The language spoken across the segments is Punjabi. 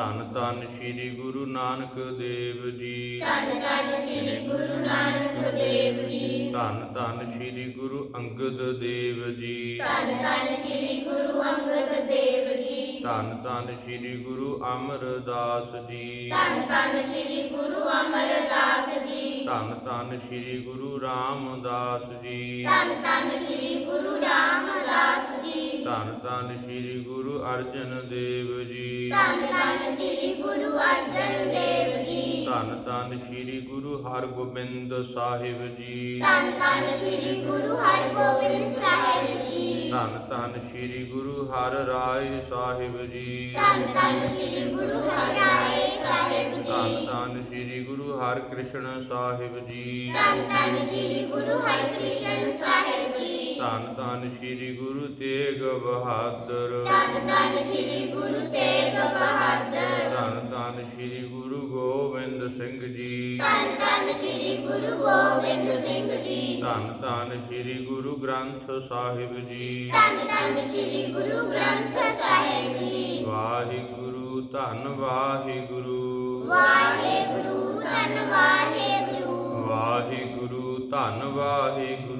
ਧੰਨ ਧੰਨ ਸ੍ਰੀ ਗੁਰੂ ਨਾਨਕ ਦੇਵ ਜੀ। ਧੰਨ ਧੰਨ ਸ੍ਰੀ ਗੁਰੂ ਨਾਨਕ ਦੇਵ ਜੀ। ਧੰਨ ਧੰਨ ਸ੍ਰੀ ਗੁਰੂ ਅੰਗਦ ਦੇਵ ਜੀ। ਧੰਨ ਧੰਨ ਸ੍ਰੀ ਗੁਰੂ ਅੰਗਦ ਦੇਵ ਜੀ। ਧੰਨ ਧੰਨ ਸ੍ਰੀ ਗੁਰੂ ਅਮਰਦਾਸ ਜੀ। ਧੰਨ ਧੰਨ ਸ੍ਰੀ ਗੁਰੂ ਅਮਰਦਾਸ ਜੀ। ਧੰਨ ਧੰਨ ਸ੍ਰੀ ਗੁਰੂ ਰਾਮਦਾਸ ਜੀ। ਧੰਨ ਧੰਨ ਸ੍ਰੀ ਗੁਰੂ ਰਾਮਦਾਸ ਜੀ। ਧੰਨ ਧੰਨ ਸ੍ਰੀ ਗੁਰੂ ਅਰਜਨ ਦੇਵ ਜੀ। ਧੰਨ ਧੰਨ ਸ੍ਰੀ ਗੁਰੂ ਅਰਜਨ ਦੇਵ ਜੀ। ਧੰਨ ਧੰਨ ਸ੍ਰੀ ਗੁਰੂ ਹਰਗੋਬਿੰਦ ਸਾਹਿਬ ਜੀ। ਧੰਨ ਧੰਨ ਸ੍ਰੀ ਗੁਰੂ ਹਰਗੋਬਿੰਦ ਸਾਹਿਬ ਜੀ। ਧੰਨ ਧੰਨ ਸ੍ਰੀ ਗੁਰੂ ਹਰ ਰਾਏ ਸਾਹਿਬ ਜੀ। ਧੰਨ ਧੰਨ ਸ੍ਰੀ ਗੁਰੂ ਹਰਿਰਾਏ ਸਾਹਿਬ ਧੰਨ ਜੀ। ਧੰਨ ਸ੍ਰੀ ਗੁਰੂ ਹਰਕ੍ਰਿਸ਼ਨ ਸਾਹਿਬ ਜੀ। ਧੰਨ ਧੰਨ ਸ੍ਰੀ ਗੁਰੂ ਸਾਹਿਬ ਜੀ ਧੰਨ ਧੰਨ ਸ੍ਰੀ ਗੁਰੂ ਤੇਗ ਬਹਾਦਰ। ਧੰਨ ਧੰਨ ਸ੍ਰੀ ਗੁਰੂ ਤੇਗ ਬਹਾਦਰ। ਧੰਨ ਧੰਨ ਸ੍ਰੀ ਗੁਰੂ ਗੋਬਿੰਦ ਸਿੰਘ ਜੀ। ਧੰਨ ਧੰਨ ਸ੍ਰੀ ਗੁਰੂ ਗੋਬਿੰਦ ਸਿੰਘ ਜੀ। ਧੰਨ ਧੰਨ ਸ੍ਰੀ ਗੁਰੂ ਗ੍ਰੰਥ ਸਾਹਿਬ ਜੀ। ਧੰਨ ਧੰਨ ਸ੍ਰੀ ਗੁਰੂ ਗ੍ਰੰਥ ਸਾਹਿਬ ਜੀ। ਵਾਹਿਗੁਰੂ ਧੰਨ ਵਾਹਿਗੁਰੂ। ਵਾਹਿਗੁਰੂ ਧੰਨ ਵਾਹਿਗੁਰੂ। ਵਾਹਿਗੁਰੂ ਧੰਨ ਵਾਹਿਗੁਰੂ। ਵਾਹਿਗੁਰੂ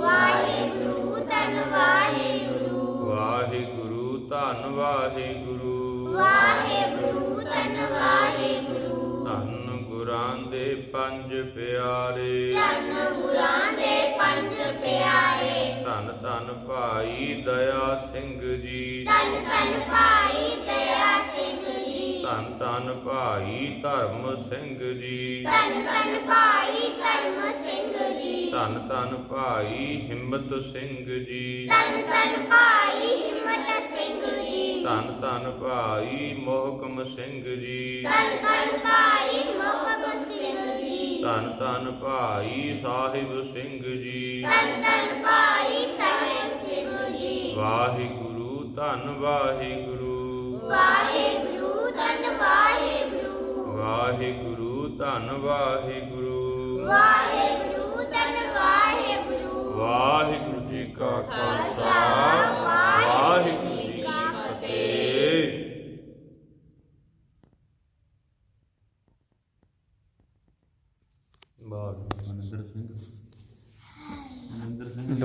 ਵਾਹਿਗੁਰੂ ਧੰਨ ਵਾਹਿਗੁਰੂ। ਵਾਹਿਗੁਰੂ ਧੰਨ ਵਾਹਿਗੁਰੂ। ਵਾਹਿਗੁਰੂ ਧੰਨ ਵਾਹਿਗੁਰੂ। ਧੰਨ ਗੁਰਾਂ ਦੇ ਪੰਜ ਪਿਆਰੇ। ਧੰਨ ਗੁਰਾਂ ਦੇ ਪੰਜ ਪਿਆਰੇ। ਧੰਨ ਧੰਨ ਭਾਈ ਦਇਆ ਸਿੰਘ ਜੀ। ਧੰਨ ਧੰਨ ਭਾਈ ਦਇਆ ਸਿੰਘ ਜੀ। ਧੰਨ ਧੰਨ ਭਾਈ ਧਰਮ ਸਿੰਘ ਜੀ। ਧੰਨ ਧੰਨ ਭਾਈ ਧਰਮ ਸਿੰਘ ਜੀ। ਧੰਨ ਧੰਨ ਭਾਈ ਹਿੰਮਤ ਸਿੰਘ ਜੀ। ਧੰਨ ਧੰਨ ਭਾਈ ਹਿੰਮਤ ਸਿੰਘ ਜੀ। ਧੰਨ ਧੰਨ ਭਾਈ ਮੋਹਕਮ ਸਿੰਘ ਜੀ। ਧੰਨ ਧੰਨ ਭਾਈ ਮੋਹਕਮ ਸਿੰਘ ਜੀ। ਧੰਨ ਧੰਨ ਭਾਈ ਸਾਹਿਬ ਸਿੰਘ ਜੀ। ਧੰਨ ਧੰਨ ਭਾਈ ਸਾਹਿਬ ਸਿੰਘ ਜੀ। ਵਾਹਿਗੁਰੂ ਧੰਨ ਵਾਹਿਗੁਰੂ। ਵਾਹਿਗੁਰੂ ਧੰਨ ਵਾਹਿਗੁਰੂ। ਵਾਹਿਗੁਰੂ ਧੰਨ ਵਾਹਿਗੁਰੂ। ਵਾਹਿਗੁਰੂ। ਕਾ ਖਾਲਸਾ ਵਾਹਿਗੁਰੂ ਜੀ ਕੀ ਫਤਿਹ। ਬਾਗ ਮਨਿੰਦਰ ਸਿੰਘ। ਮਨਿੰਦਰ ਸਿੰਘ